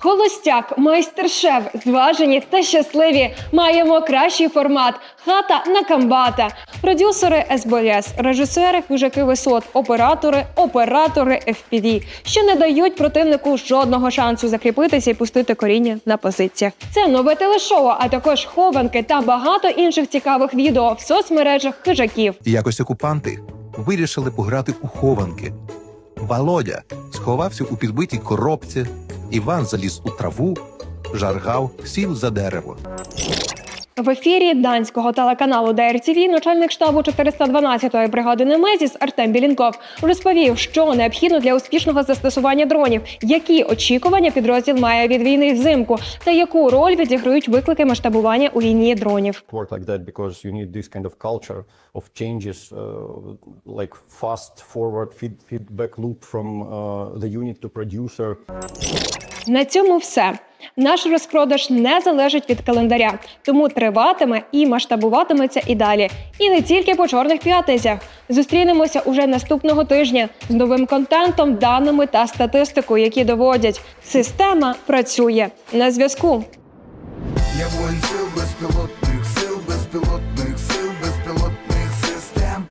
Холостяк, майстер-шеф, зважені та щасливі. Маємо кращий формат. Хата на камбата. Продюсери СБС, режисери хижаки висот, оператори, оператори FPV, що не дають противнику жодного шансу закріпитися і пустити коріння на позиціях. Це нове телешоу, а також хованки та багато інших цікавих відео в соцмережах хижаків. Якось окупанти вирішили пограти у хованки. Володя сховався у підбитій коробці, Іван заліз у траву, жаргав, сів за дерево. В ефірі данського телеканалу ДРТВ начальник штабу 412-ї бригади Немезіс Артем Білінков розповів, що необхідно для успішного застосування дронів, які очікування підрозділ має від війни взимку, та яку роль відіграють виклики масштабування у війні дронів. uh, like fast forward feed, feedback loop from uh, the unit to producer. На цьому все. Наш розпродаж не залежить від календаря, тому триватиме і масштабуватиметься і далі. І не тільки по чорних п'ятницях. Зустрінемося уже наступного тижня з новим контентом, даними та статистикою, які доводять, система працює на зв'язку. Я воїн сил безпілотних